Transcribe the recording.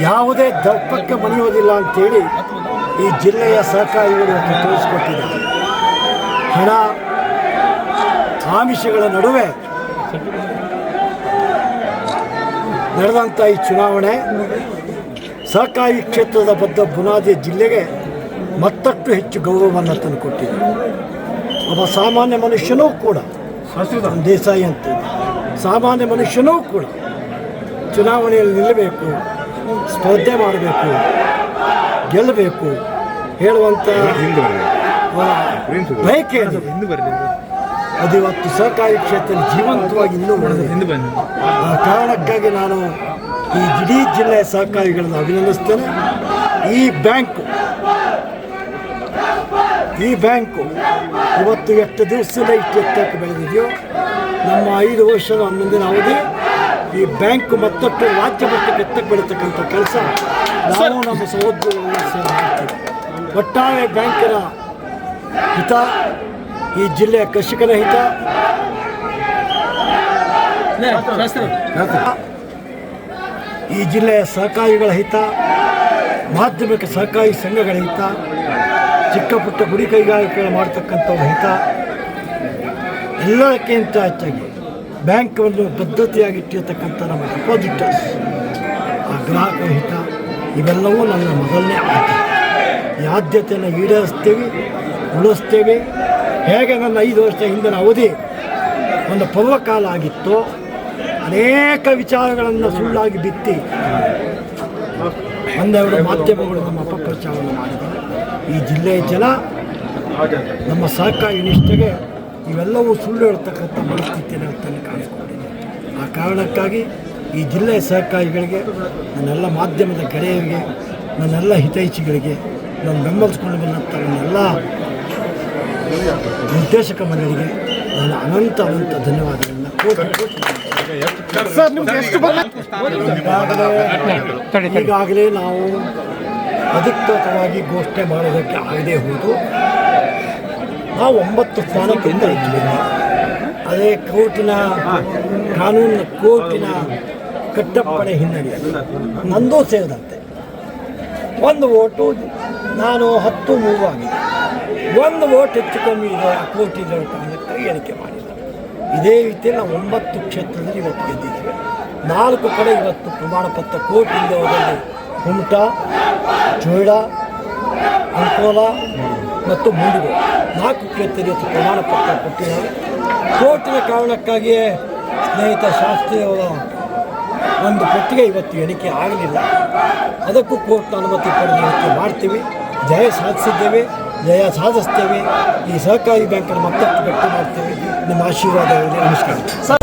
ಯಾವುದೇ ದಪ್ಪಕ್ಕೆ ಮನೆಯೋದಿಲ್ಲ ಅಂತೇಳಿ ಈ ಜಿಲ್ಲೆಯ ಸಹಕಾರಿಗಳು ತೋರಿಸಿಕೊಟ್ಟಿದೆ. ಹಣ ಆಮಿಷಗಳ ನಡುವೆ ನಡೆದಂಥ ಈ ಚುನಾವಣೆ ಸಹಕಾರಿ ಕ್ಷೇತ್ರದ ಬದ್ಧ ಬುನಾದಿ ಜಿಲ್ಲೆಗೆ ಮತ್ತಷ್ಟು ಹೆಚ್ಚು ಗೌರವವನ್ನು ತಂದು ಕೊಟ್ಟಿದೆ ಒಬ್ಬ ಸಾಮಾನ್ಯ ಮನುಷ್ಯನೂ ಕೂಡ ದೇಸಾಯಿ ಅಂತ ಸಾಮಾನ್ಯ ಮನುಷ್ಯನೂ ಕೂಡ ಚುನಾವಣೆಯಲ್ಲಿ ನಿಲ್ಲಬೇಕು ಸ್ಪರ್ಧೆ ಮಾಡಬೇಕು ಗೆಲ್ಲಬೇಕು ಹೇಳುವಂಥ ಬಯಕೆ ಅದು. ಇವತ್ತು ಸಹಕಾರಿ ಕ್ಷೇತ್ರ ಜೀವಂತವಾಗಿ ಇನ್ನೂ ಉಳಿದಿದೆ ಆ ಕಾರಣಕ್ಕಾಗಿ ನಾನು ಈ ಇಡೀ ಜಿಲ್ಲೆಯ ಸಹಕಾರಿಗಳನ್ನು ಅಭಿನಂದಿಸ್ತೇನೆ. ಈ ಬ್ಯಾಂಕು ಈ ಬ್ಯಾಂಕು ಇವತ್ತು ಎಷ್ಟು ದಿವಸದ ಇಷ್ಟು ಎತ್ತಕ್ಕೆ ಬೆಳೆದಿದೆಯೋ ನಮ್ಮ ಐದು ವರ್ಷದ ಮುಂದಿನ ಅವಧಿ ಈ ಬ್ಯಾಂಕ್ ಮತ್ತಷ್ಟು ರಾಜ್ಯ ಮಟ್ಟಕ್ಕೆ ಎತ್ತಕ್ಕೆ ಬೆಳೀತಕ್ಕಂಥ ಕೆಲಸ ನಾವು ನಮ್ಮ ಸಹೋದ್ಯೋಗ ಮಾಡ್ತೀವಿ ಒಟ್ಟಾರೆ ಬ್ಯಾಂಕಿನ ಹಿತ ಈ ಜಿಲ್ಲೆಯ ಕೃಷಿಕರ ಹಿತ ಈ ಜಿಲ್ಲೆಯ ಸಹಕಾರಿಗಳ ಹಿತ ಮಾಧ್ಯಮಿಕ ಸಹಕಾರಿ ಸಂಘಗಳ ಹಿತ ಚಿಕ್ಕ ಪುಟ್ಟ ಗುಡಿ ಕೈಗಾರಿಕೆಗಳು ಮಾಡ್ತಕ್ಕಂಥವ್ರ ಹಿತ. ಎಲ್ಲಕ್ಕಿಂತ ಹೆಚ್ಚಾಗಿ ಬ್ಯಾಂಕನ್ನು ಬದ್ಧತೆಯಾಗಿ ಇಟ್ಟಿರ್ತಕ್ಕಂಥ ನಮ್ಮ ಡಿಪಾಸಿಟರ್ಸ್ ಆ ಗ್ರಾಹಕರ ಹಿತ ಇವೆಲ್ಲವೂ ನನ್ನ ಮೊದಲನೇ ಆದ್ಯತೆ. ಈ ಆದ್ಯತೆಯನ್ನು ಈಡೇರಿಸ್ತೇವೆ ಉಳಿಸ್ತೇವೆ. ಹೇಗೆ ನನ್ನ ಐದು ವರ್ಷ ಹಿಂದಿನ ಅವಧಿ ಒಂದು ಪರ್ವಕಾಲ ಆಗಿತ್ತು ಅನೇಕ ವಿಚಾರಗಳನ್ನು ಸುಳ್ಳಾಗಿ ಬಿತ್ತಿ ಒಂದೆರಡು ಮಾಧ್ಯಮಗಳು ನಮ್ಮ ಅಪಪ್ರಚಾರವನ್ನು ಮಾಡಿದ್ದಾರೆ ಈ ಜಿಲ್ಲೆಯ ಜನ ನಮ್ಮ ಸಹಕಾರಿ ನಿಷ್ಠೆಗೆ ಇವೆಲ್ಲವೂ ಸುಳ್ಳು ಹೇಳ್ತಕ್ಕಂಥ ಪರಿಸ್ಥಿತಿಯನ್ನು ತನ್ನ ಕಾಣಿಸ್ಕೊಂಡಿದೆ. ಆ ಕಾರಣಕ್ಕಾಗಿ ಈ ಜಿಲ್ಲೆಯ ಸಹಕಾರಿಗಳಿಗೆ ನನ್ನೆಲ್ಲ ಮಾಧ್ಯಮದ ಗೆಳೆಯರಿಗೆ, ನನ್ನೆಲ್ಲ ಹಿತೈಷಿಗಳಿಗೆ ನಾನು ಬೆಂಬಲಿಸ್ಕೊಂಡು ಬಂದಂಥ ನನ್ನೆಲ್ಲ ನಿರ್ದೇಶಕ ಮಂಡಳಿಗೆ ನಾನು ಅನಂತ ಅನಂತ ಧನ್ಯವಾದಗಳನ್ನ ಈಗಾಗಲೇ ನಾವು ಅಧಿಕೃತವಾಗಿ ಘೋಷಣೆ ಮಾಡೋದಕ್ಕೆ ಆಗದೆ ಹೋದು ನಾವು ಒಂಬತ್ತು ಸ್ಥಾನಕ್ಕಿಂತ ಇದ್ದೀವಿ. ಅದೇ ಕೋರ್ಟಿನ ಕಾನೂನಿನ ಕೋರ್ಟಿನ ಕಟ್ಟಪ್ಪಣೆ ಹಿನ್ನೆಲೆಯಲ್ಲಿ ನಂದು ಸೇರಿದಂತೆ. ಒಂದು ಓಟು ನಾನು ಹತ್ತು ಮೂರು ಆಗಿದೆ. ಒಂದು ಓಟ್ ಹೆಚ್ಚು ಕಮ್ಮಿ ಇದೆ ಕೋಟಿ ಕೋರ್ಟಿನ ಕಾರಣಕ್ಕಾಗಿ ಎಣಿಕೆ ಮಾಡಿಲ್ಲ ಇದೇ ರೀತಿ ನಾವು ಒಂಬತ್ತು ಕ್ಷೇತ್ರದಲ್ಲಿ ಇವತ್ತು ಗೆದ್ದಿದ್ದೇವೆ. ನಾಲ್ಕು ಕಡೆ ಇವತ್ತು ಪ್ರಮಾಣ ಪತ್ರ ಕೋರ್ಟಿಂದ ಹೋದಲ್ಲಿ ಕುಮಟಾ ಚೋಯ್ಡಾ ಅಂಕೋಲ ಮತ್ತು ಮುಂಡಿಗೋ. ನಾಲ್ಕು ಕ್ಷೇತ್ರ ಇವತ್ತು ಪ್ರಮಾಣ ಪತ್ರ ಕೊಟ್ಟಿದ್ದಾರೆ ಕೋಟಿನ ಕಾರಣಕ್ಕಾಗಿಯೇ ಸ್ನೇಹಿತ ಶಾಸ್ತ್ರಿಯವರ ಒಂದು ಪಟ್ಟಿಗೆ ಇವತ್ತು ಎಣಿಕೆ ಆಗಲಿಲ್ಲ. ಅದಕ್ಕೂ ಕೋರ್ಟ್ನ ಅನುಮತಿ ಪಡೆದು ಮಾಡ್ತೀವಿ. ಜಯ ಸಾಧಿಸಿದ್ದೇವೆ. ಜಯ ಸಾಧಿಸ್ತೇವೆ ಈ ಸಹಕಾರಿ ಬ್ಯಾಂಕನ್ನು ಮತ್ತಷ್ಟು ಗಟ್ಟಿ ಮಾಡ್ತೇವೆ ನಿಮ್ಮ ಆಶೀರ್ವಾದ. ನಮಸ್ಕಾರ